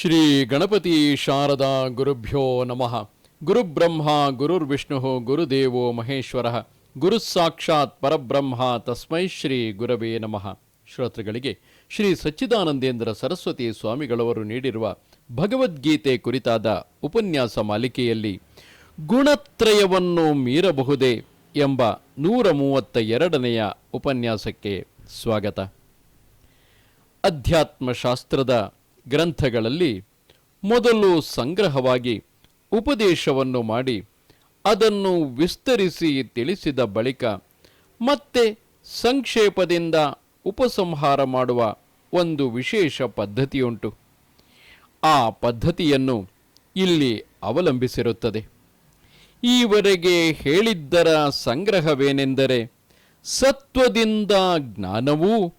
ಶ್ರೀ ಗಣಪತಿ ಶಾರದಾ ಗುರುಭ್ಯೋ ನಮಃ. ಗುರುಬ್ರಹ್ಮ, ಗುರುರ್ವಿಷ್ಣು, ಗುರುದೇವೋ ಮಹೇಶ್ವರ. ಗುರು ಸಾಕ್ಷಾತ್ ಪರಬ್ರಹ್ಮ ತಸ್ಮೈ ಶ್ರೀ ಗುರವೇ ನಮಃ. ಶ್ರೋತೃಗಳಿಗೆ ಶ್ರೀ ಸಚ್ಚಿದಾನಂದೇಂದ್ರ ಸರಸ್ವತಿ ಸ್ವಾಮಿಗಳವರು ನೀಡಿರುವ ಭಗವದ್ಗೀತೆ ಕುರಿತಾದ ಉಪನ್ಯಾಸ ಮಾಲಿಕೆಯಲ್ಲಿ ಗುಣತ್ರಯವನ್ನು ಮೀರಬಹುದೇ ಎಂಬ ನೂರ ಮೂವತ್ತ ಎರಡನೆಯ ಉಪನ್ಯಾಸಕ್ಕೆ ಸ್ವಾಗತ. ಅಧ್ಯಾತ್ಮಶಾಸ್ತ್ರದ ಗ್ರಂಥಗಳಲ್ಲಿ ಮೊದಲು ಸಂಗ್ರಹವಾಗಿ ಉಪದೇಶವನ್ನು ಮಾಡಿ ಅದನ್ನು ವಿಸ್ತರಿಸಿ ತಿಳಿಸಿದ ಬಳಿಕ ಮತ್ತೆ ಸಂಕ್ಷೇಪದಿಂದ ಉಪಸಂಹಾರ ಮಾಡುವ ಒಂದು ವಿಶೇಷ ಪದ್ಧತಿಯುಂಟು. ಆ ಪದ್ಧತಿಯನ್ನು ಇಲ್ಲಿ ಅವಲಂಬಿಸಿರುತ್ತದೆ. ಈವರೆಗೆ ಹೇಳಿದ್ದರ ಸಂಗ್ರಹವೇನೆಂದರೆ ಸತ್ವದಿಂದ ಜ್ಞಾನವೂ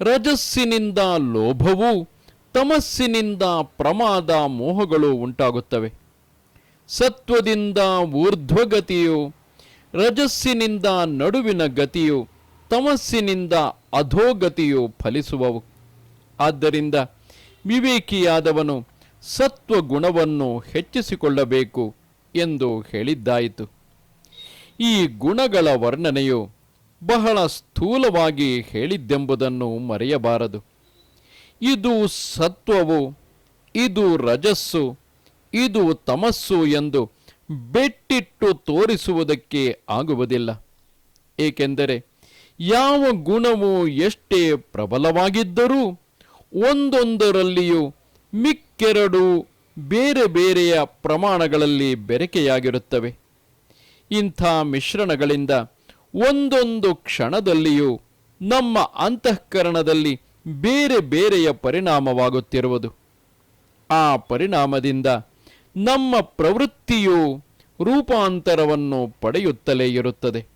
ರಜಸ್ಸಿನಿಂದ ಲೋಭವೂ ತಮಸ್ಸಿನಿಂದ ಪ್ರಮಾದ ಮೋಹಗಳು ಉಂಟಾಗುತ್ತವೆ. ಸತ್ವದಿಂದ ಊರ್ಧ್ವಗತಿಯು, ರಜಸ್ಸಿನಿಂದ ನಡುವಿನ ಗತಿಯು, ತಮಸ್ಸಿನಿಂದ ಅಧೋಗತಿಯು ಫಲಿಸುವವು. ಆದ್ದರಿಂದ ವಿವೇಕಿಯಾದವನು ಸತ್ವಗುಣವನ್ನು ಹೆಚ್ಚಿಸಿಕೊಳ್ಳಬೇಕು ಎಂದು ಹೇಳಿದ್ದಾಯಿತು. ಈ ಗುಣಗಳ ವರ್ಣನೆಯು ಬಹಳ ಸ್ಥೂಲವಾಗಿ ಹೇಳಿದ್ದೆಂಬುದನ್ನು ಮರೆಯಬಾರದು. ಇದು ಸತ್ವವು, ಇದು ರಜಸ್ಸು, ಇದು ತಮಸ್ಸು ಎಂದು ಬೆಟ್ಟಿಟ್ಟು ತೋರಿಸುವುದಕ್ಕೆ ಆಗುವುದಿಲ್ಲ. ಏಕೆಂದರೆ ಯಾವ ಗುಣವು ಎಷ್ಟೇ ಪ್ರಬಲವಾಗಿದ್ದರೂ ಒಂದೊಂದರಲ್ಲಿಯೂ ಮಿಕ್ಕೆರಡು ಬೇರೆ ಬೇರೆಯ ಪ್ರಮಾಣಗಳಲ್ಲಿ ಬೆರಕೆಯಾಗಿರುತ್ತವೆ. ಇಂಥ ಮಿಶ್ರಣಗಳಿಂದ ಒಂದೊಂದು ಕ್ಷಣದಲ್ಲಿಯೂ ನಮ್ಮ ಅಂತಃಕರಣದಲ್ಲಿ ಬೇರೆ ಬೇರೆಯ ಪರಿಣಾಮವಾಗುತ್ತಿರುವುದು. ಆ ಪರಿಣಾಮದಿಂದ ನಮ್ಮ ಪ್ರವೃತ್ತಿಯು ರೂಪಾಂತರವನ್ನು ಪಡೆಯುತ್ತಲೇ ಇರುತ್ತದೆ.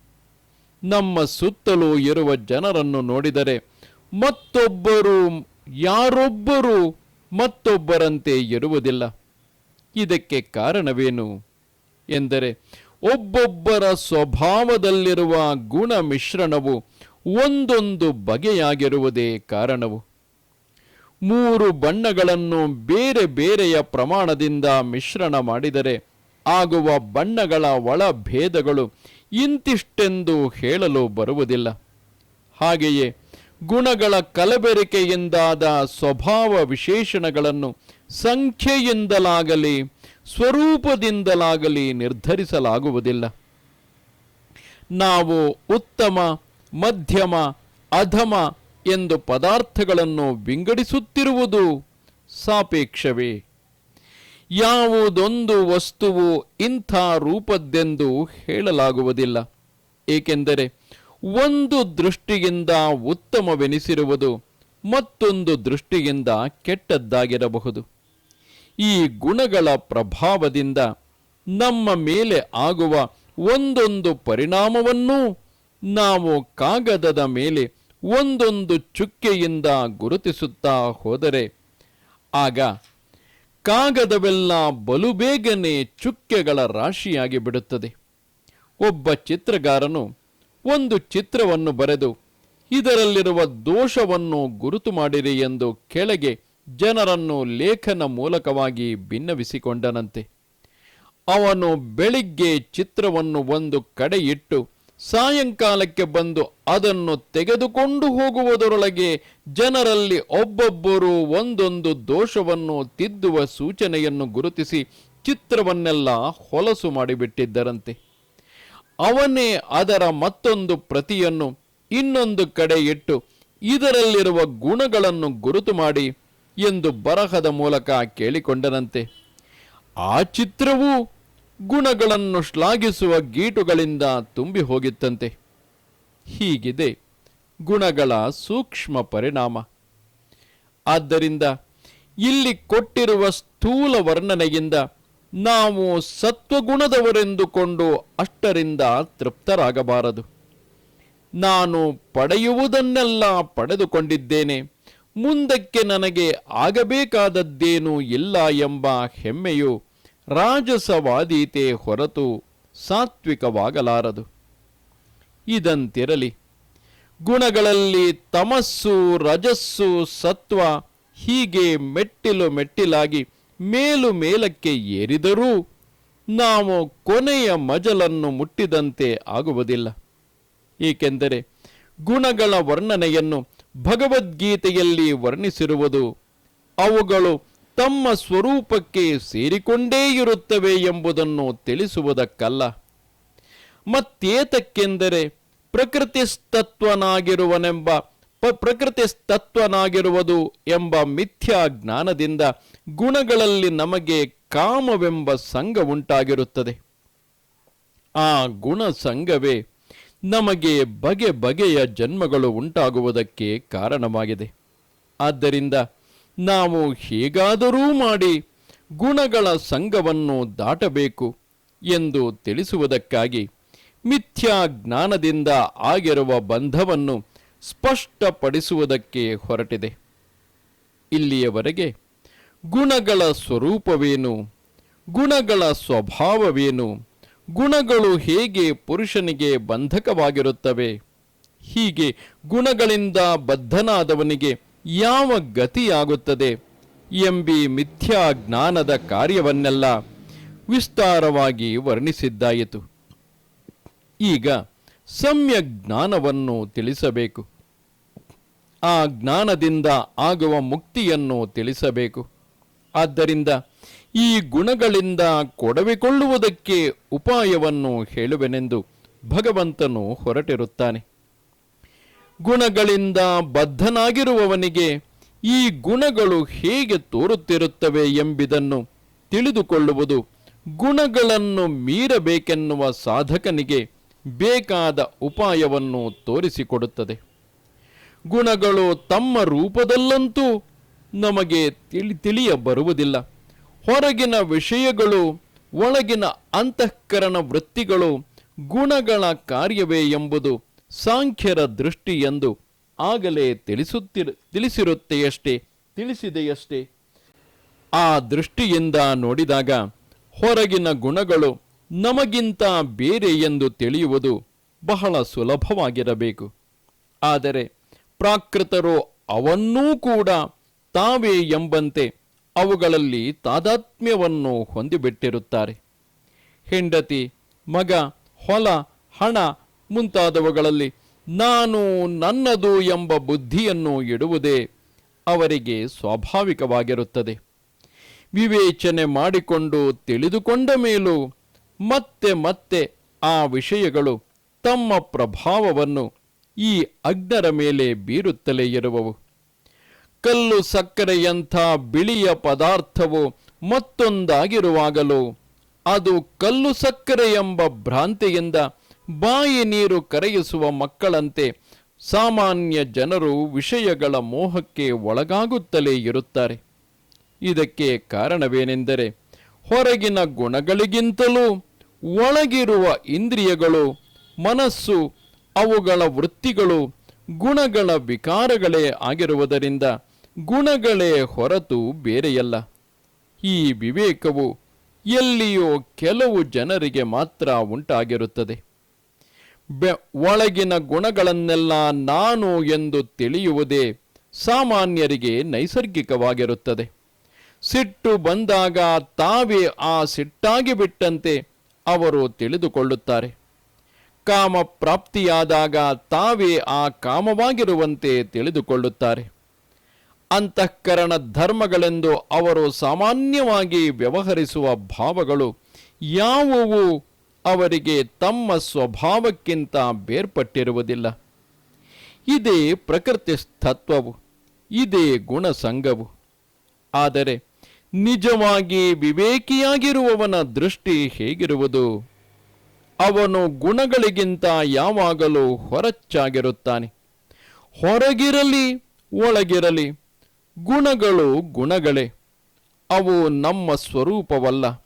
ನಮ್ಮ ಸುತ್ತಲೂ ಇರುವ ಜನರನ್ನು ನೋಡಿದರೆ ಮತ್ತೊಬ್ಬರು, ಯಾರೊಬ್ಬರು ಮತ್ತೊಬ್ಬರಂತೆ ಇರುವುದಿಲ್ಲ. ಇದಕ್ಕೆ ಕಾರಣವೇನು? ಎಂದರೆ ಒಬ್ಬೊಬ್ಬರ ಸ್ವಭಾವದಲ್ಲಿರುವ ಗುಣ ಮಿಶ್ರಣವು ಒಂದೊಂದು ಬಗೆಯಾಗಿರುವುದೇ ಕಾರಣವು. ಮೂರು ಬಣ್ಣಗಳನ್ನು ಬೇರೆ ಬೇರೆಯ ಪ್ರಮಾಣದಿಂದ ಮಿಶ್ರಣ ಮಾಡಿದರೆ ಆಗುವ ಬಣ್ಣಗಳ ಒಳಭೇದಗಳು ಇಂತಿಷ್ಟೆಂದು ಹೇಳಲು ಬರುವುದಿಲ್ಲ. ಹಾಗೆಯೇ ಗುಣಗಳ ಕಲಬೆರಕೆಯಿಂದಾದ ಸ್ವಭಾವ ವಿಶೇಷಣಗಳನ್ನು ಸಂಖ್ಯೆಯಿಂದಲಾಗಲಿ, ಸ್ವರೂಪದಿಂದಲಾಗಲಿ ನಿರ್ಧರಿಸಲಾಗುವುದಿಲ್ಲ. ನಾವು ಉತ್ತಮ ಮಧ್ಯಮ, ಅಧಮ ಎಂದು ಪದಾರ್ಥಗಳನ್ನು ವಿಂಗಡಿಸುತ್ತಿರುವುದು ಸಾಪೇಕ್ಷವೇ. ಯಾವುದೊಂದು ವಸ್ತುವು ಇಂಥ ರೂಪದ್ದೆಂದು ಹೇಳಲಾಗುವುದಿಲ್ಲ. ಏಕೆಂದರೆ ಒಂದು ದೃಷ್ಟಿಯಿಂದ ಉತ್ತಮವೆನಿಸಿರುವುದು ಮತ್ತೊಂದು ದೃಷ್ಟಿಯಿಂದ ಕೆಟ್ಟದ್ದಾಗಿರಬಹುದು. ಈ ಗುಣಗಳ ಪ್ರಭಾವದಿಂದ ನಮ್ಮ ಮೇಲೆ ಆಗುವ ಒಂದೊಂದು ಪರಿಣಾಮವನ್ನೂ ನಾವು ಕಾಗದದ ಮೇಲೆ ಒಂದೊಂದು ಚುಕ್ಕೆಯಿಂದ ಗುರುತಿಸುತ್ತಾ ಹೋದರೆ, ಆಗ ಕಾಗದವೆಲ್ಲ ಬಲು ಬೇಗನೆ ಚುಕ್ಕೆಗಳ ರಾಶಿಯಾಗಿ ಬಿಡುತ್ತದೆ. ಒಬ್ಬ ಚಿತ್ರಗಾರನು ಒಂದು ಚಿತ್ರವನ್ನು ಬರೆದು, ಇದರಲ್ಲಿರುವ ದೋಷವನ್ನು ಗುರುತು ಮಾಡಿರಿ ಎಂದು ಕೆಳಗೆ ಜನರನ್ನು ಲೇಖನ ಮೂಲಕವಾಗಿ ಭಿನ್ನವಿಸಿಕೊಂಡನಂತೆ ಅವನು ಬೆಳಿಗ್ಗೆ ಚಿತ್ರವನ್ನು ಒಂದು ಕಡೆ ಇಟ್ಟು ಸಾಯಂಕಾಲಕ್ಕೆ ಬಂದು ಅದನ್ನು ತೆಗೆದುಕೊಂಡು ಹೋಗುವುದರೊಳಗೆ ಜನರಲ್ಲಿ ಒಬ್ಬೊಬ್ಬರು ಒಂದೊಂದು ದೋಷವನ್ನು ತಿದ್ದುವ ಸೂಚನೆಯನ್ನು ಗುರುತಿಸಿ ಚಿತ್ರವನ್ನೆಲ್ಲ ಹೊಲಸು ಮಾಡಿಬಿಟ್ಟಿದ್ದರಂತೆ. ಅವನೇ ಅದರ ಮತ್ತೊಂದು ಪ್ರತಿಯನ್ನು ಇನ್ನೊಂದು ಕಡೆ ಇಟ್ಟು ಇದರಲ್ಲಿರುವ ಗುಣಗಳನ್ನು ಗುರುತು ಮಾಡಿ ಎಂದು ಬರಹದ ಮೂಲಕ ಕೇಳಿಕೊಂಡನಂತೆ. ಆ ಚಿತ್ರವೂ ಗುಣಗಳನ್ನು ಶ್ಲಾಘಿಸುವ ಗೀಟುಗಳಿಂದ ತುಂಬಿ ಹೋಗಿತ್ತಂತೆ. ಹೀಗಿದೆ ಗುಣಗಳ ಸೂಕ್ಷ್ಮ ಪರಿಣಾಮ. ಆದ್ದರಿಂದ ಇಲ್ಲಿ ಕೊಟ್ಟಿರುವ ಸ್ಥೂಲ ವರ್ಣನೆಯಿಂದ ನಾವು ಸತ್ವಗುಣದವರೆಂದುಕೊಂಡು ಅಷ್ಟರಿಂದ ತೃಪ್ತರಾಗಬಾರದು. ನಾನು ಪಡೆಯುವುದನ್ನೆಲ್ಲ ಪಡೆದುಕೊಂಡಿದ್ದೇನೆ. ಮುಂದಕ್ಕೆ ನನಗೆ ಆಗಬೇಕಾದದ್ದೇನೂ ಇಲ್ಲ ಎಂಬ ಹೆಮ್ಮೆಯು ರಾಜಸವಾದೀತೆ ಹೊರತು ಸಾತ್ವಿಕವಾಗಲಾರದು. ಇದಂತಿರಲಿ. ಗುಣಗಳಲ್ಲಿ ತಮಸ್ಸು, ರಜಸ್ಸು, ಸತ್ವ ಹೀಗೆ ಮೆಟ್ಟಿಲು ಮೆಟ್ಟಿಲಾಗಿ ಮೇಲು ಮೇಲಕ್ಕೆ ಏರಿದರೂ ನಾವು ಕೊನೆಯ ಮಜಲನ್ನು ಮುಟ್ಟಿದಂತೆ ಆಗುವುದಿಲ್ಲ. ಏಕೆಂದರೆ ಗುಣಗಳ ವರ್ಣನೆಯನ್ನು ಭಗವದ್ಗೀತೆಯಲ್ಲಿ ವರ್ಣಿಸಿರುವುದು ಅವುಗಳು ತಮ್ಮ ಸ್ವರೂಪಕ್ಕೆ ಸೇರಿಕೊಂಡೇ ಇರುತ್ತವೆ ಎಂಬುದನ್ನು ತಿಳಿಸುವುದಕ್ಕಲ್ಲ. ಮತ್ತೇತಕ್ಕೆಂದರೆ ಪ್ರಕೃತಿಸ್ತತ್ವನಾಗಿರುವನೆಂಬ ಪ್ರಕೃತಿಸ್ತತ್ವನಾಗಿರುವುದು ಎಂಬ ಮಿಥ್ಯಾ ಜ್ಞಾನದಿಂದ ಗುಣಗಳಲ್ಲಿ ನಮಗೆ ಕಾಮವೆಂಬ ಸಂಘ ಉಂಟಾಗಿರುತ್ತದೆ. ಆ ಗುಣ ಸಂಘವೇ ನಮಗೆ ಬಗೆ ಬಗೆಯ ಜನ್ಮಗಳು ಉಂಟಾಗುವುದಕ್ಕೆ ಕಾರಣವಾಗಿದೆ. ಆದ್ದರಿಂದ ನಾವು ಹೇಗಾದರೂ ಮಾಡಿ ಗುಣಗಳ ಸಂಘವನ್ನು ದಾಟಬೇಕು ಎಂದು ತಿಳಿಸುವುದಕ್ಕಾಗಿ ಮಿಥ್ಯಾ ಜ್ಞಾನದಿಂದ ಆಗಿರುವ ಬಂಧವನ್ನು ಸ್ಪಷ್ಟಪಡಿಸುವುದಕ್ಕೆ ಹೊರಟಿದೆ. ಇಲ್ಲಿಯವರೆಗೆ ಗುಣಗಳ ಸ್ವರೂಪವೇನು? ಗುಣಗಳ ಸ್ವಭಾವವೇನು? ಗುಣಗಳು ಹೇಗೆ ಪುರುಷನಿಗೆ ಬಂಧಕವಾಗಿರುತ್ತವೆ? ಹೀಗೆ ಗುಣಗಳಿಂದ ಬದ್ಧನಾದವನಿಗೆ ಯಾವ ಗತಿಯಾಗುತ್ತದೆ ಎಂಬಿ ಮಿಥ್ಯಾ ಜ್ಞಾನದ ಕಾರ್ಯವನ್ನೆಲ್ಲ ವಿಸ್ತಾರವಾಗಿ ವರ್ಣಿಸಿದ್ದಾಯಿತು. ಈಗ ಸಮ್ಯಕ್ ಜ್ಞಾನವನ್ನು ತಿಳಿಸಬೇಕು. ಆ ಜ್ಞಾನದಿಂದ ಆಗುವ ಮುಕ್ತಿಯನ್ನು ತಿಳಿಸಬೇಕು. ಆದ್ದರಿಂದ ಈ ಗುಣಗಳಿಂದ ಕೊಡವಿಕೊಳ್ಳುವುದಕ್ಕೆ ಉಪಾಯವನ್ನು ಹೇಳುವೆನೆಂದು ಭಗವಂತನು ಹೊರಟಿರುತ್ತಾನೆ. ಗುಣಗಳಿಂದ ಬದ್ಧನಾಗಿರುವವನಿಗೆ ಈ ಗುಣಗಳು ಹೇಗೆ ತೋರುತ್ತಿರುತ್ತವೆ ಎಂಬುದನ್ನು ತಿಳಿದುಕೊಳ್ಳುವುದು ಗುಣಗಳನ್ನು ಮೀರಬೇಕೆನ್ನುವ ಸಾಧಕನಿಗೆ ಬೇಕಾದ ಉಪಾಯವನ್ನು ತೋರಿಸಿಕೊಡುತ್ತದೆ. ಗುಣಗಳು ತಮ್ಮ ರೂಪದಲ್ಲಂತೂ ನಮಗೆ ತಿಳಿ ತಿಳಿಯ ಬರುವುದಿಲ್ಲ. ಹೊರಗಿನ ವಿಷಯಗಳು, ಒಳಗಿನ ಅಂತಃಕರಣ ವೃತ್ತಿಗಳು ಗುಣಗಳ ಕಾರ್ಯವೇ ಎಂಬುದು ಸಾಂಖ್ಯರ ದೃಷ್ಟಿ ಎಂದು ಆಗಲೇ ತಿಳಿಸುತ್ತಿರು, ತಿಳಿಸಿರುತ್ತೆಯಷ್ಟೇ, ತಿಳಿಸಿದೆಯಷ್ಟೇ. ಆ ದೃಷ್ಟಿಯಿಂದ ನೋಡಿದಾಗ ಹೊರಗಿನ ಗುಣಗಳು ನಮಗಿಂತ ಬೇರೆ ಎಂದು ತಿಳಿಯುವುದು ಬಹಳ ಸುಲಭವಾಗಿರಬೇಕು. ಆದರೆ ಪ್ರಾಕೃತರು ಅವನ್ನೂ ಕೂಡ ತಾವೇ ಎಂಬಂತೆ ಅವುಗಳಲ್ಲಿ ತಾದಾತ್ಮ್ಯವನ್ನು ಹೊಂದಿಬಿಟ್ಟಿರುತ್ತಾರೆ. ಹೆಂಡತಿ, ಮಗ, ಹೊಲ, ಹಣ ಮುಂತಾದವುಗಳಲ್ಲಿ ನಾನು ನನ್ನದು ಎಂಬ ಬುದ್ಧಿಯನ್ನು ಇಡುವುದೇ ಅವರಿಗೆ ಸ್ವಾಭಾವಿಕವಾಗಿರುತ್ತದೆ. ವಿವೇಚನೆ ಮಾಡಿಕೊಂಡು ತಿಳಿದುಕೊಂಡ ಮೇಲೂ ಮತ್ತೆ ಮತ್ತೆ ಆ ವಿಷಯಗಳು ತಮ್ಮ ಪ್ರಭಾವವನ್ನು ಈ ಅಗ್ನರ ಮೇಲೆ ಬೀರುತ್ತಲೇ ಇರುವವು. ಕಲ್ಲು ಸಕ್ಕರೆಯಂಥ ಬಿಳಿಯ ಪದಾರ್ಥವು ಮತ್ತೊಂದಾಗಿರುವಾಗಲೂ ಅದು ಕಲ್ಲು ಸಕ್ಕರೆ ಎಂಬ ಭ್ರಾಂತಿಯಿಂದ ಬಾಯಿ ನೀರು ಕರೆಯಿಸುವ ಮಕ್ಕಳಂತೆ ಸಾಮಾನ್ಯ ಜನರು ವಿಷಯಗಳ ಮೋಹಕ್ಕೆ ಒಳಗಾಗುತ್ತಲೇ ಇರುತ್ತಾರೆ. ಇದಕ್ಕೆ ಕಾರಣವೇನೆಂದರೆ ಹೊರಗಿನ ಗುಣಗಳಿಗಿಂತಲೂ ಒಳಗಿರುವ ಇಂದ್ರಿಯಗಳು, ಮನಸ್ಸು, ಅವುಗಳ ವೃತ್ತಿಗಳು ಗುಣಗಳ ವಿಕಾರಗಳೇ ಆಗಿರುವುದರಿಂದ ಗುಣಗಳೇ ಹೊರತು ಬೇರೆಯಲ್ಲ. ಈ ವಿವೇಕವು ಎಲ್ಲಿಯೋ ಕೆಲವು ಜನರಿಗೆ ಮಾತ್ರ ಉಂಟಾಗಿರುತ್ತದೆ. ಒಳಗಿನ ಗುಣಗಳನ್ನೆಲ್ಲ ನಾನು ಎಂದು ತಿಳಿಯುವುದೇ ಸಾಮಾನ್ಯರಿಗೆ ನೈಸರ್ಗಿಕವಾಗಿರುತ್ತದೆ. ಸಿಟ್ಟು ಬಂದಾಗ ತಾವೇ ಆ ಸಿಟ್ಟಾಗಿ ಬಿಟ್ಟಂತೆ ಅವರು ತಿಳಿದುಕೊಳ್ಳುತ್ತಾರೆ. ಕಾಮ ಪ್ರಾಪ್ತಿಯಾದಾಗ ತಾವೇ ಆ ಕಾಮವಾಗಿರುವಂತೆ ತಿಳಿದುಕೊಳ್ಳುತ್ತಾರೆ. ಅಂತಃಕರಣ ಧರ್ಮಗಳೆಂದು ಅವರು ಸಾಮಾನ್ಯವಾಗಿ ವ್ಯವಹರಿಸುವ ಭಾವಗಳು ಯಾವುವು? ಅವರಿಗೆ ತಮ್ಮ ಸ್ವಭಾವಕ್ಕಿಂತ ಬೇರ್ಪಟ್ಟಿರುವುದಿಲ್ಲ. ಇದೇ ಪ್ರಕೃತಿ ತತ್ವವು ಇದೇ ಗುಣಸಂಗವು. ಆದರೆ ನಿಜವಾಗಿ ವಿವೇಕಿಯಾಗಿರುವವನ ದೃಷ್ಟಿ ಹೇಗಿರುವುದು? ಅವನು ಗುಣಗಳಿಗಿಂತ ಯಾವಾಗಲೂ ಹೊರಚ್ಚಾಗಿರುತ್ತಾನೆ. ಹೊರಗಿರಲಿ, ಒಳಗಿರಲಿ, ಗುಣಗಳು ಗುಣಗಳೇ, ಅವು ನಮ್ಮ ಸ್ವರೂಪವಲ್ಲ.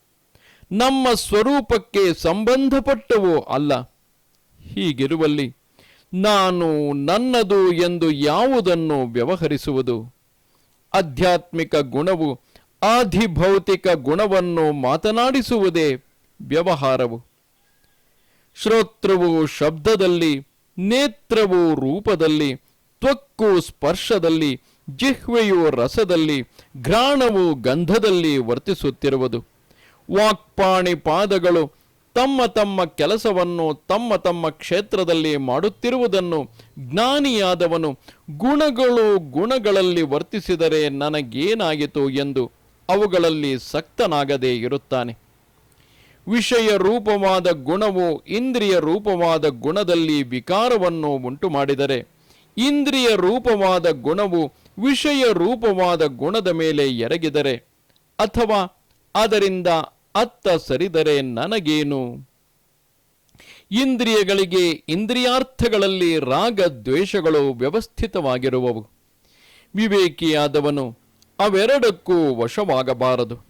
ನಮ್ಮ ಸ್ವರೂಪಕ್ಕೆ ಸಂಬಂಧಪಟ್ಟವೋ ಅಲ್ಲ. ಹೀಗಿರುವಲ್ಲಿ ನಾನು ನನ್ನದು ಎಂದು ಯಾವುದನ್ನು ವ್ಯವಹರಿಸುವುದು? ಆಧ್ಯಾತ್ಮಿಕ ಗುಣವು ಆಧಿಭೌತಿಕ ಗುಣವನ್ನು ಮಾತನಾಡಿಸುವುದೇ ವ್ಯವಹಾರವು. ಶ್ರೋತ್ರವು ಶಬ್ದದಲ್ಲಿ, ನೇತ್ರವು ರೂಪದಲ್ಲಿ, ತ್ವಕ್ಕು ಸ್ಪರ್ಶದಲ್ಲಿ, ಜಿಹ್ವೆಯು ರಸದಲ್ಲಿ, ಘ್ರಾಣವು ಗಂಧದಲ್ಲಿ ವರ್ತಿಸುತ್ತಿರುವುದು. ವಾಕ್ಪಾಣಿ ಪಾದಗಳು ತಮ್ಮ ತಮ್ಮ ಕೆಲಸವನ್ನು ತಮ್ಮ ತಮ್ಮ ಕ್ಷೇತ್ರದಲ್ಲಿ ಮಾಡುತ್ತಿರುವುದನ್ನು ಜ್ಞಾನಿಯಾದವನು ಗುಣಗಳು ಗುಣಗಳಲ್ಲಿ ವರ್ತಿಸಿದರೆ ನನಗೇನಾಯಿತು ಎಂದು ಅವುಗಳಲ್ಲಿ ಸಕ್ತನಾಗದೇ ಇರುತ್ತಾನೆ. ವಿಷಯ ರೂಪವಾದ ಗುಣವು ಇಂದ್ರಿಯ ರೂಪವಾದ ಗುಣದಲ್ಲಿ ವಿಕಾರವನ್ನು ಉಂಟು ಮಾಡಿದರೆ ಇಂದ್ರಿಯ ರೂಪವಾದ ಗುಣವು ವಿಷಯ ರೂಪವಾದ ಗುಣದ ಮೇಲೆ ಎರಗಿದರೆ ಅಥವಾ ಅದರಿಂದ ಅತ್ತ ಸರಿದರೆ ನನಗೇನು? ಇಂದ್ರಿಯಗಳಿಗೆ ಇಂದ್ರಿಯಾರ್ಥಗಳಲ್ಲಿ ರಾಗ ದ್ವೇಷಗಳು ವ್ಯವಸ್ಥಿತವಾಗಿರುವವು. ವಿವೇಕಿಯಾದವನು ಅವೆರಡಕ್ಕೂ ವಶವಾಗಬಾರದು.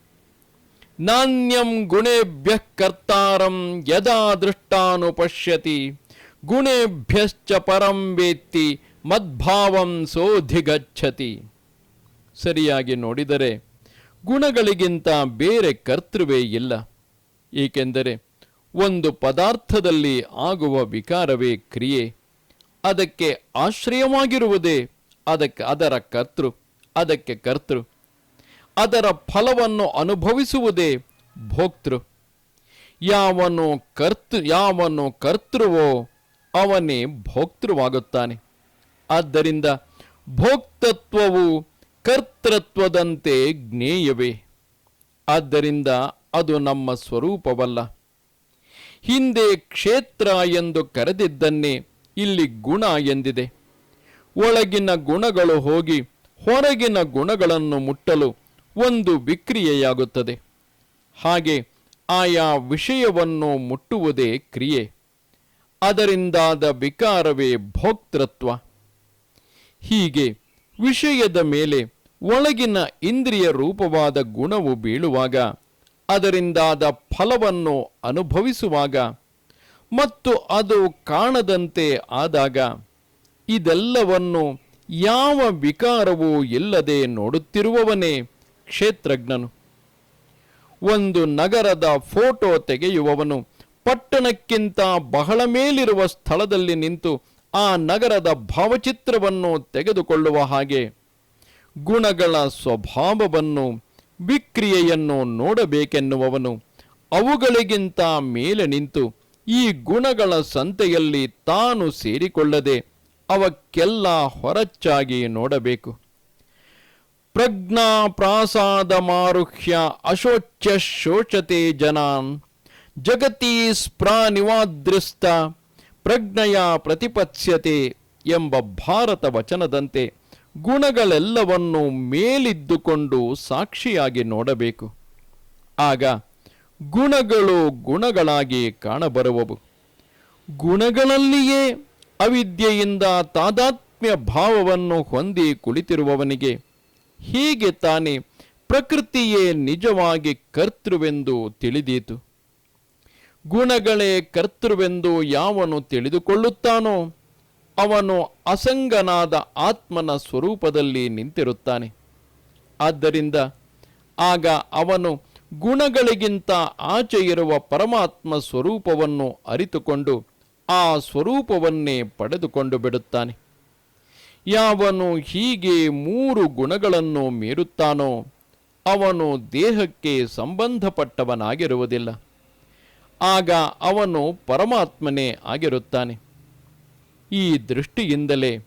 ನಾಣ್ಯಂ ಗುಣೇಭ್ಯ ಕರ್ತಾರಂ ಯದಾ ದೃಷ್ಟಾನುಪಶ್ಯತಿ, ಗುಣೇಭ್ಯಶ್ಚ ಪರಂ ವೇತ್ತಿ ಮದ್ಭಾವಂ ಸೋಧಿಗಚ್ಚತಿ ಸರಿಯಾಗಿ ನೋಡಿದರೆ ಗುಣಗಳಿಗಿಂತ ಬೇರೆ ಕರ್ತೃವೇ ಇಲ್ಲ. ಏಕೆಂದರೆ ಒಂದು ಪದಾರ್ಥದಲ್ಲಿ ಆಗುವ ವಿಕಾರವೇ ಕ್ರಿಯೆ. ಅದಕ್ಕೆ ಆಶ್ರಯವಾಗಿರುವುದೇ ಅದಕ್ಕೆ ಅದರ ಕರ್ತೃ, ಅದಕ್ಕೆ ಕರ್ತೃ. ಅದರ ಫಲವನ್ನು ಅನುಭವಿಸುವುದೇ ಭೋಕ್ತೃ. ಯಾವನು ಕರ್ತೃ, ಯಾವನು ಕರ್ತೃವೋ ಅವನೇ ಭೋಕ್ತೃವಾಗುತ್ತಾನೆ. ಆದ್ದರಿಂದ ಭೋಕ್ತತ್ವವು ಕರ್ತೃತ್ವದಂತೆ ಜ್ಞೇಯವೇ. ಆದ್ದರಿಂದ ಅದು ನಮ್ಮ ಸ್ವರೂಪವಲ್ಲ. ಹಿಂದೆ ಕ್ಷೇತ್ರ ಎಂದು ಕರೆದಿದ್ದನ್ನೇ ಇಲ್ಲಿ ಗುಣ ಎಂದಿದೆ. ಒಳಗಿನ ಗುಣಗಳು ಹೋಗಿ ಹೊರಗಿನ ಗುಣಗಳನ್ನು ಮುಟ್ಟಲು ಒಂದು ವಿಕ್ರಿಯೆಯಾಗುತ್ತದೆ. ಹಾಗೆ ಆಯಾ ವಿಷಯವನ್ನು ಮುಟ್ಟುವುದೇ ಕ್ರಿಯೆ. ಅದರಿಂದಾದ ವಿಕಾರವೇ ಭೋಕ್ತೃತ್ವ. ಹೀಗೆ ವಿಷಯದ ಮೇಲೆ ಒಳಗಿನ ಇಂದ್ರಿಯ ರೂಪವಾದ ಗುಣವು ಬೀಳುವಾಗ, ಅದರಿಂದಾದ ಫಲವನ್ನು ಅನುಭವಿಸುವಾಗ ಮತ್ತು ಅದು ಕಾಣದಂತೆ ಆದಾಗ, ಇದೆಲ್ಲವನ್ನು ಯಾವ ವಿಕಾರವೂ ಇಲ್ಲದೆ ನೋಡುತ್ತಿರುವವನೇ ಕ್ಷೇತ್ರಜ್ಞನು. ಒಂದು ನಗರದ ಫೋಟೋ ತೆಗೆಯುವವನು ಪಟ್ಟಣಕ್ಕಿಂತ ಬಹಳ ಮೇಲಿರುವ ಸ್ಥಳದಲ್ಲಿ ನಿಂತು ಆ ನಗರದ ಭಾವಚಿತ್ರವನ್ನು ತೆಗೆದುಕೊಳ್ಳುವ ಹಾಗೆ ಗುಣಗಳ ಸ್ವಭಾವವನ್ನು, ವಿಕ್ರಿಯೆಯನ್ನು ನೋಡಬೇಕೆನ್ನುವವನು ಅವುಗಳಿಗಿಂತ ಮೇಲೆ ನಿಂತು ಈ ಗುಣಗಳ ಸಂತೆಯಲ್ಲಿ ತಾನು ಸೇರಿಕೊಳ್ಳದೆ ಅವಕ್ಕೆಲ್ಲ ಹೊರಚ್ಚಾಗಿ ನೋಡಬೇಕು. ಪ್ರಜ್ಞಾ ಪ್ರಾಸಾದ ಮಾರುಹ್ಯ ಅಶೋಚ್ಯ ಶೋಚತೆ ಜನಾನ್ ಜಗತಿ ಸ್ಪ್ರಾನಿವಾದೃಸ್ತ ಪ್ರಜ್ಞೆಯ ಪ್ರತಿಪತ್ಸ್ಯತೆ ಎಂಬ ಭಾರತ ವಚನದಂತೆ ಗುಣಗಳೆಲ್ಲವನ್ನು ಮೇಲಿದ್ದುಕೊಂಡು ಸಾಕ್ಷಿಯಾಗಿ ನೋಡಬೇಕು. ಆಗ ಗುಣಗಳು ಗುಣಗಳಾಗಿ ಕಾಣಬರುವವು. ಗುಣಗಳಲ್ಲಿಯೇ ಅವಿದ್ಯೆಯಿಂದ ತಾದಾತ್ಮ್ಯ ಭಾವವನ್ನು ಹೊಂದಿ ಕುಳಿತಿರುವವನಿಗೆ ಹೀಗೆ ತಾನೇ ಪ್ರಕೃತಿಯೇ ನಿಜವಾಗಿ ಕರ್ತೃವೆಂದು ತಿಳಿದೀತು. ಗುಣಗಳೇ ಕರ್ತೃವೆಂದು ಯಾವನು ತಿಳಿದುಕೊಳ್ಳುತ್ತಾನೋ ಅವನು ಅಸಂಗನಾದ ಆತ್ಮನ ಸ್ವರೂಪದಲ್ಲಿ ನಿಂತಿರುತ್ತಾನೆ. ಆದ್ದರಿಂದ ಆಗ ಅವನು ಗುಣಗಳಿಗಿಂತ ಆಚೆ ಇರುವ ಪರಮಾತ್ಮ ಸ್ವರೂಪವನ್ನು ಅರಿತುಕೊಂಡು ಆ ಸ್ವರೂಪವನ್ನೇ ಪಡೆದುಕೊಂಡು ಬಿಡುತ್ತಾನೆ. ಯಾವನು ಹೀಗೆ ಮೂರು ಗುಣಗಳನ್ನು ಮೀರುತ್ತಾನೋ ಅವನು ದೇಹಕ್ಕೆ ಸಂಬಂಧಪಟ್ಟವನಾಗಿರುವುದಿಲ್ಲ. ಆಗ ಅವನು ಪರಮಾತ್ಮನೇ ಆಗಿರುತ್ತಾನೆ. ಈ ದೃಷ್ಟಿಯಿಂದಲೇ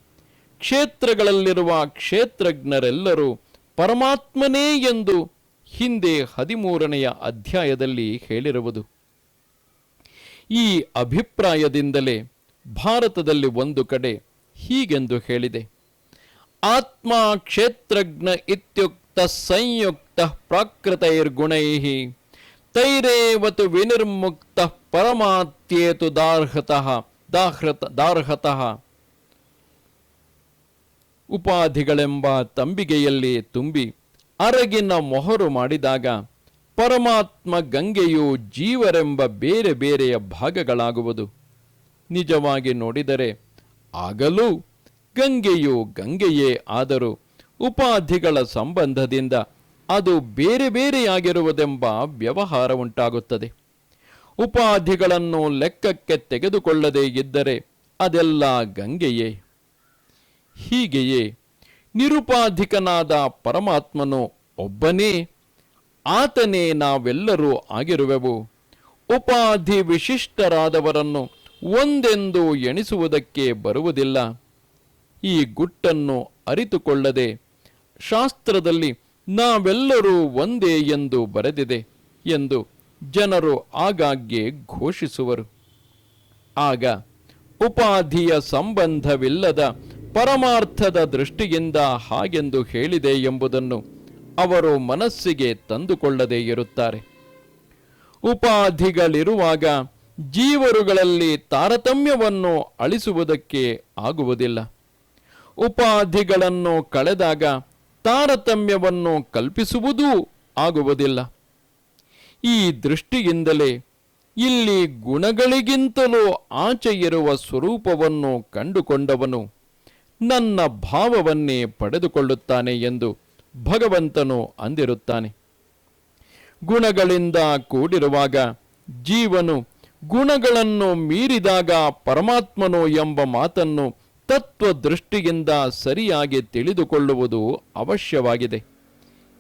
ಕ್ಷೇತ್ರಗಳಲ್ಲಿರುವ ಕ್ಷೇತ್ರಜ್ಞರೆಲ್ಲರೂ ಪರಮಾತ್ಮನೇ ಎಂದು ಹಿಂದೆ ಹದಿಮೂರನೆಯ ಅಧ್ಯಾಯದಲ್ಲಿ ಹೇಳಿರುವುದು. ಈ ಅಭಿಪ್ರಾಯದಿಂದಲೇ ಭಾರತದಲ್ಲಿ ಒಂದು ಕಡೆ ಹೀಗೆಂದು ಹೇಳಿದೆ. ಆತ್ಮ ಕ್ಷೇತ್ರಜ್ಞ ಇತ್ಯುಕ್ತ ಸಂಯುಕ್ತ ಪ್ರಾಕೃತೈರ್ಗುಣೈ ತೈರೇವತು ವಿನಿರ್ಮುಕ್ತ ಪರಮಾತ್ಯೇತು ದಾರ್ಹತಃ ದಾಹೃತ, ದಾರ್ಹತಃ. ಉಪಾಧಿಗಳೆಂಬ ತಂಬಿಗೆಯಲ್ಲಿ ತುಂಬಿ ಅರಗಿನ ಮೊಹರು ಮಾಡಿದಾಗ ಪರಮಾತ್ಮ ಗಂಗೆಯು ಜೀವರೆಂಬ ಬೇರೆ ಬೇರೆಯ ಭಾಗಗಳಾಗುವುದು. ನಿಜವಾಗಿ ನೋಡಿದರೆ ಆಗಲೂ ಗಂಗೆಯು ಗಂಗೆಯೇ ಆದರೂ ಉಪಾಧಿಗಳ ಸಂಬಂಧದಿಂದ ಅದು ಬೇರೆ ಬೇರೆಯಾಗಿರುವುದೆಂಬ ವ್ಯವಹಾರ ಉಂಟಾಗುತ್ತದೆ. ಉಪಾಧಿಗಳನ್ನು ಲೆಕ್ಕಕ್ಕೆ ತೆಗೆದುಕೊಳ್ಳದೇ ಇದ್ದರೆ ಅದೆಲ್ಲ ಗಂಗೆಯೇ. ಹೀಗೆಯೇ ನಿರುಪಾಧಿಕನಾದ ಪರಮಾತ್ಮನು ಒಬ್ಬನೇ, ಆತನೇ ನಾವೆಲ್ಲರೂ ಆಗಿರುವೆವು. ಉಪಾಧಿ ವಿಶಿಷ್ಟರಾದವರನ್ನು ಒಂದೆಂದು ಎಣಿಸುವುದಕ್ಕೆ ಬರುವುದಿಲ್ಲ. ಈ ಗುಟ್ಟನ್ನು ಅರಿತುಕೊಳ್ಳದೆ ಶಾಸ್ತ್ರದಲ್ಲಿ ನಾವೆಲ್ಲರೂ ಒಂದೇ ಎಂದು ಬರೆದಿದೆ ಎಂದು ಜನರು ಆಗಾಗ್ಗೆ ಘೋಷಿಸುವರು. ಆಗ ಉಪಾಧಿಯ ಸಂಬಂಧವಿಲ್ಲದ ಪರಮಾರ್ಥದ ದೃಷ್ಟಿಯಿಂದ ಹಾಗೆಂದು ಹೇಳಿದೆ ಎಂಬುದನ್ನು ಅವರು ಮನಸ್ಸಿಗೆ ತಂದುಕೊಳ್ಳದೇ ಇರುತ್ತಾರೆ. ಉಪಾಧಿಗಳಿರುವಾಗ ಜೀವರುಗಳಲ್ಲಿ ತಾರತಮ್ಯವನ್ನು ಅಳಿಸುವುದಕ್ಕೆ ಆಗುವುದಿಲ್ಲ. ಉಪಾಧಿಗಳನ್ನು ಕಳೆದಾಗ ತಾರತಮ್ಯವನ್ನು ಕಲ್ಪಿಸುವುದೂ ಆಗುವುದಿಲ್ಲ. ಈ ದೃಷ್ಟಿಯಿಂದಲೇ ಇಲ್ಲಿ ಗುಣಗಳಿಗಿಂತಲೂ ಆಚೆ ಇರುವ ಸ್ವರೂಪವನ್ನು ಕಂಡುಕೊಂಡವನು ನನ್ನ ಭಾವವನ್ನೇ ಪಡೆದುಕೊಳ್ಳುತ್ತಾನೆ ಎಂದು ಭಗವಂತನು ಅಂದಿರುತ್ತಾನೆ. ಗುಣಗಳಿಂದ ಕೂಡಿರುವಾಗ ಜೀವನು ಗುಣಗಳನ್ನು ಮೀರಿದಾಗ ಪರಮಾತ್ಮನು ಎಂಬ ಮಾತನ್ನು ತತ್ವ ದೃಷ್ಟಿಯಿಂದ ಸರಿಯಾಗಿ ತಿಳಿದುಕೊಳ್ಳುವುದು ಅವಶ್ಯವಾಗಿದೆ.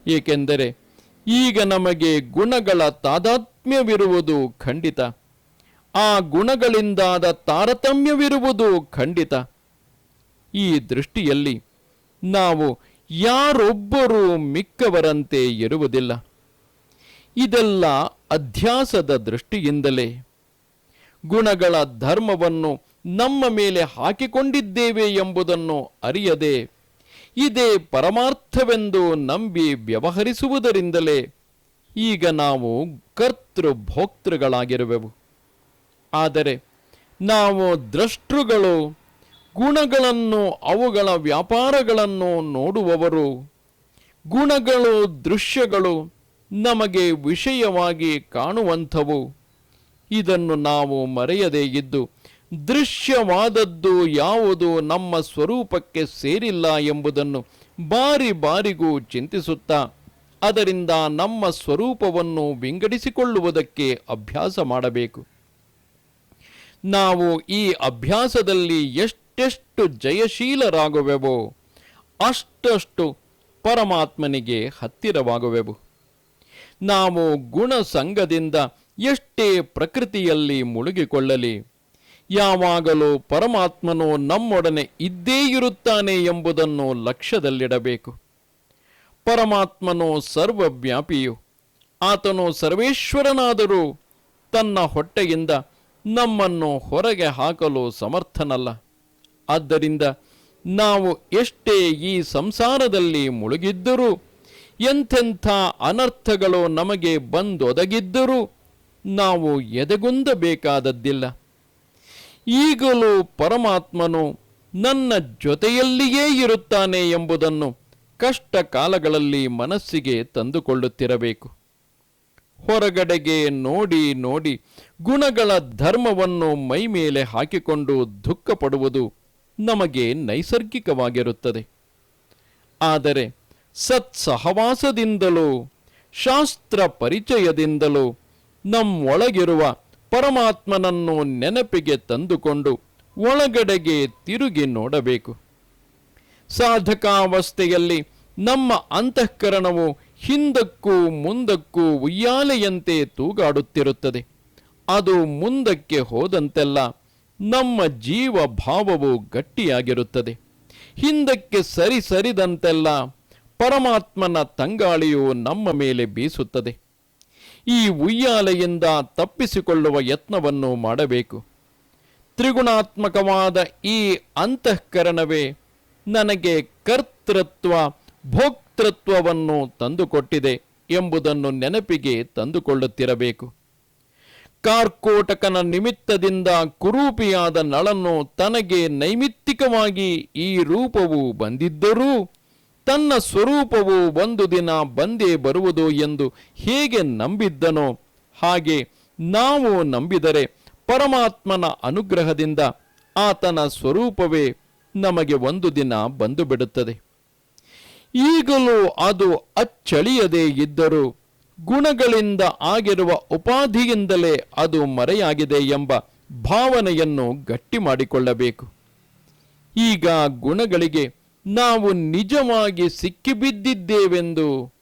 ಏಕೆಂದರೆ ಈಗ ನಮಗೆ ಗುಣಗಳ ತಾದಾತ್ಮ್ಯವಿರುವುದು ಖಂಡಿತ. ಆ ಗುಣಗಳಿಂದಾದ ತಾರತಮ್ಯವಿರುವುದು ಖಂಡಿತ. ಈ ದೃಷ್ಟಿಯಲ್ಲಿ ನಾವು ಯಾರೊಬ್ಬರೂ ಮಿಕ್ಕವರಂತೆ ಇರುವುದಿಲ್ಲ. ಇದೆಲ್ಲ ಅಧ್ಯಾಸದ ದೃಷ್ಟಿಯಿಂದಲೇ. ಗುಣಗಳ ಧರ್ಮವನ್ನು ನಮ್ಮ ಮೇಲೆ ಹಾಕಿಕೊಂಡಿದ್ದೇವೆ ಎಂಬುದನ್ನು ಅರಿಯದೆ ಇದೇ ಪರಮಾರ್ಥವೆಂದು ನಂಬಿ ವ್ಯವಹರಿಸುವುದರಿಂದಲೇ ಈಗ ನಾವು ಕರ್ತೃಭೋಕ್ತೃಗಳಾಗಿರುವೆವು. ಆದರೆ ನಾವು ದ್ರಷ್ಟೃಗಳು, ಗುಣಗಳನ್ನು, ಅವುಗಳ ವ್ಯಾಪಾರಗಳನ್ನು ನೋಡುವವರು, ಗುಣಗಳು, ದೃಶ್ಯಗಳು ನಮಗೆ ವಿಷಯವಾಗಿ ಕಾಣುವಂಥವು. ಇದನ್ನು ನಾವು ಮರೆಯದೇ ಇದ್ದು ದೃಶ್ಯವಾದದ್ದು ಯಾವುದು ನಮ್ಮ ಸ್ವರೂಪಕ್ಕೆ ಸೇರಿಲ್ಲ ಎಂಬುದನ್ನು ಬಾರಿ ಬಾರಿಗೂ ಚಿಂತಿಸುತ್ತಾ, ಅದರಿಂದ ನಮ್ಮ ಸ್ವರೂಪವನ್ನು ವಿಂಗಡಿಸಿಕೊಳ್ಳುವುದಕ್ಕೆ ಅಭ್ಯಾಸ ಮಾಡಬೇಕು. ನಾವು ಈ ಅಭ್ಯಾಸದಲ್ಲಿ ಎಷ್ಟೆಷ್ಟು ಜಯಶೀಲರಾಗುವೆವೋ, ಅಷ್ಟಷ್ಟು ಪರಮಾತ್ಮನಿಗೆ ಹತ್ತಿರವಾಗುವೆವು. ನಾವು ಗುಣಸಂಗದಿಂದ ಎಷ್ಟೇ ಪ್ರಕೃತಿಯಲ್ಲಿ ಮುಳುಗಿಕೊಳ್ಳಲಿ ಯಾವಾಗಲೂ ಪರಮಾತ್ಮನು ನಮ್ಮೊಡನೆ ಇದ್ದೇ ಇರುತ್ತಾನೆ ಎಂಬುದನ್ನು ಲಕ್ಷ್ಯದಲ್ಲಿಡಬೇಕು. ಪರಮಾತ್ಮನು ಸರ್ವವ್ಯಾಪಿಯು. ಆತನು ಸರ್ವೇಶ್ವರನಾದರೂ ತನ್ನ ಹೊಟ್ಟೆಯಿಂದ ನಮ್ಮನ್ನು ಹೊರಗೆ ಹಾಕಲು ಸಮರ್ಥನಲ್ಲ. ಆದ್ದರಿಂದ ನಾವು ಎಷ್ಟೇ ಈ ಸಂಸಾರದಲ್ಲಿ ಮುಳುಗಿದ್ದರೂ, ಎಂಥೆಂಥ ಅನರ್ಥಗಳು ನಮಗೆ ಬಂದೊದಗಿದ್ದರೂ, ನಾವು ಎದೆಗುಂದಬೇಕಾದದ್ದಿಲ್ಲ. ಈಗಲೂ ಪರಮಾತ್ಮನು ನನ್ನ ಜೊತೆಯಲ್ಲಿಯೇ ಇರುತ್ತಾನೆ ಎಂಬುದನ್ನು ಕಷ್ಟ ಕಾಲಗಳಲ್ಲಿ ಮನಸ್ಸಿಗೆ ತಂದುಕೊಳ್ಳುತ್ತಿರಬೇಕು. ಹೊರಗಡೆಗೆ ನೋಡಿ ನೋಡಿ ಗುಣಗಳ ಧರ್ಮವನ್ನು ಮೈಮೇಲೆ ಹಾಕಿಕೊಂಡು ದುಃಖ ಪಡುವುದು ನಮಗೆ ನೈಸರ್ಗಿಕವಾಗಿರುತ್ತದೆ. ಆದರೆ ಸತ್ಸಹವಾಸದಿಂದಲೂ ಶಾಸ್ತ್ರ ಪರಿಚಯದಿಂದಲೂ ನಮ್ಮೊಳಗಿರುವ ಪರಮಾತ್ಮನನ್ನು ನೆನಪಿಗೆ ತಂದುಕೊಂಡು ಒಳಗಡೆಗೆ ತಿರುಗಿ ನೋಡಬೇಕು. ಸಾಧಕಾವಸ್ಥೆಯಲ್ಲಿ ನಮ್ಮ ಅಂತಃಕರಣವು ಹಿಂದಕ್ಕೂ ಮುಂದಕ್ಕೂ ಉಯ್ಯಾಲೆಯಂತೆ ತೂಗಾಡುತ್ತಿರುತ್ತದೆ. ಅದು ಮುಂದಕ್ಕೆ ಹೋದಂತೆಲ್ಲ ನಮ್ಮ ಜೀವ ಭಾವವು ಗಟ್ಟಿಯಾಗಿರುತ್ತದೆ. ಹಿಂದಕ್ಕೆ ಸರಿ ಸರಿದಂತೆಲ್ಲ ಪರಮಾತ್ಮನ ತಂಗಾಳಿಯು ನಮ್ಮ ಮೇಲೆ ಬೀಸುತ್ತದೆ. ಈ ಉಯ್ಯಾಲೆಯಿಂದ ತಪ್ಪಿಸಿಕೊಳ್ಳುವ ಯತ್ನವನ್ನು ಮಾಡಬೇಕು. ತ್ರಿಗುಣಾತ್ಮಕವಾದ ಈ ಅಂತಃಕರಣವೇ ನನಗೆ ಕರ್ತೃತ್ವ, ಭೋಕ್ತೃತ್ವವನ್ನು ತಂದುಕೊಟ್ಟಿದೆ ಎಂಬುದನ್ನು ನೆನಪಿಗೆ ತಂದುಕೊಳ್ಳುತ್ತಿರಬೇಕು. ಕಾರ್ಕೋಟಕನ ನಿಮಿತ್ತದಿಂದ ಕುರೂಪಿಯಾದ ನಳನ್ನು ತನಗೆ ನೈಮಿತ್ತಿಕವಾಗಿ ಈ ರೂಪವು ಬಂದಿದ್ದರೂ ತನ್ನ ಸ್ವರೂಪವು ಒಂದು ದಿನ ಬಂದೇ ಬರುವುದು ಎಂದು ಹೇಗೆ ನಂಬಿದ್ದನೋ ಹಾಗೆ ನಾವು ನಂಬಿದರೆ ಪರಮಾತ್ಮನ ಅನುಗ್ರಹದಿಂದ ಆತನ ಸ್ವರೂಪವೇ ನಮಗೆ ಒಂದು ದಿನ ಬಂದು ಬಿಡುತ್ತದೆ ಈಗಲೂ ಅದು ಅಚ್ಚಳಿಯದೇ ಇದ್ದರೂ ಗುಣಗಳಿಂದ ಆಗಿರುವ ಉಪಾಧಿಯಿಂದಲೇ ಅದು ಮರೆಯಾಗಿದೆ ಎಂಬ ಭಾವನೆಯನ್ನು ಗಟ್ಟಿ ಮಾಡಿಕೊಳ್ಳಬೇಕು. ಈಗ ಗುಣಗಳಿಗೆ ನಾವು ನಿಜವಾಗಿ ಸಿಕ್ಕಿಬಿದ್ದಿದ್ದೇವೆಂದು.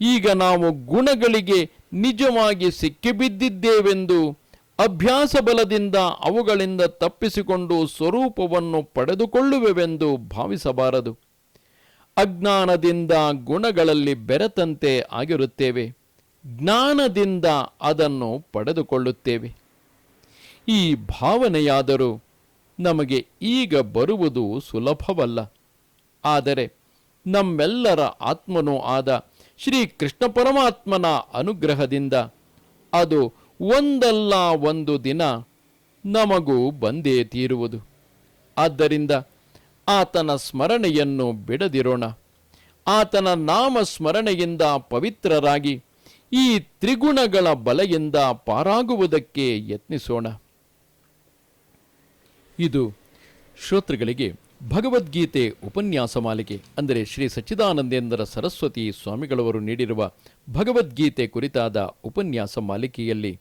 ಈಗ ನಾವು ಗುಣಗಳಿಗೆ ನಿಜವಾಗಿ ಸಿಕ್ಕಿಬಿದ್ದಿದ್ದೇವೆಂದು ಅಭ್ಯಾಸ ಬಲದಿಂದ ಅವುಗಳಿಂದ ತಪ್ಪಿಸಿಕೊಂಡು ಸ್ವರೂಪವನ್ನು ಪಡೆದುಕೊಳ್ಳುವೆವೆಂದು ಭಾವಿಸಬಾರದು. ಅಜ್ಞಾನದಿಂದ ಗುಣಗಳಲ್ಲಿ ಬೆರೆತಂತೆ ಆಗಿರುತ್ತೇವೆ. ಜ್ಞಾನದಿಂದ ಅದನ್ನು ಪಡೆದುಕೊಳ್ಳುತ್ತೇವೆ. ಈ ಭಾವನೆಯಾದರೂ ನಮಗೆ ಈಗ ಬರುವುದು ಸುಲಭವಲ್ಲ. ಆದರೆ ನಮ್ಮೆಲ್ಲರ ಆತ್ಮನೂ ಆದ ಶ್ರೀ ಕೃಷ್ಣ ಪರಮಾತ್ಮನ ಅನುಗ್ರಹದಿಂದ ಅದು ಒಂದಲ್ಲ ಒಂದು ದಿನ ನಮಗೂ ಬಂದೇ ತೀರುವುದು. ಆದ್ದರಿಂದ ಆತನ ಸ್ಮರಣೆಯನ್ನು ಬಿಡದಿರೋಣ. ಆತನ ನಾಮ ಸ್ಮರಣೆಯಿಂದ ಪವಿತ್ರರಾಗಿ ಈ ತ್ರಿಗುಣಗಳ ಬಲೆಯಿಂದ ಪಾರಾಗುವುದಕ್ಕೆ ಯತ್ನಿಸೋಣ. ಇದು ಶ್ರೋತೃಗಳಿಗೆ ಭಗವದ್ಗೀತೆ ಉಪನ್ಯಾಸ ಮಾಲಿಕೆ ಅಂದರೆ ಶ್ರೀ ಸಚ್ಚಿದಾನಂದೇಂದ್ರ ಸರಸ್ವತಿ ಸ್ವಾಮಿಗಳವರು ನೀಡಿರುವ ಭಗವದ್ಗೀತೆ ಕುರಿತಾದ ಉಪನ್ಯಾಸ ಮಾಲಿಕೆಯಲ್ಲಿ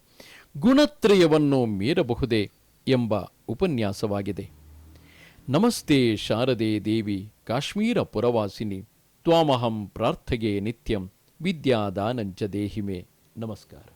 ಗುಣತ್ರಯವನ್ನು ಮೀರಬಹುದೇ ಎಂಬ ಉಪನ್ಯಾಸವಾಗಿದೆ. ನಮಸ್ತೆ ಶಾರದೆ ದೇವಿ ಕಾಶ್ಮೀರ ಪುರವಾಸಿನಿ, ತ್ವಾಮಹಂ ಪ್ರಾರ್ಥಗೆ ನಿತ್ಯಂ ವಿದ್ಯಾದಾನಂಚ ದೇಹಿಮೆ. ನಮಸ್ಕಾರ.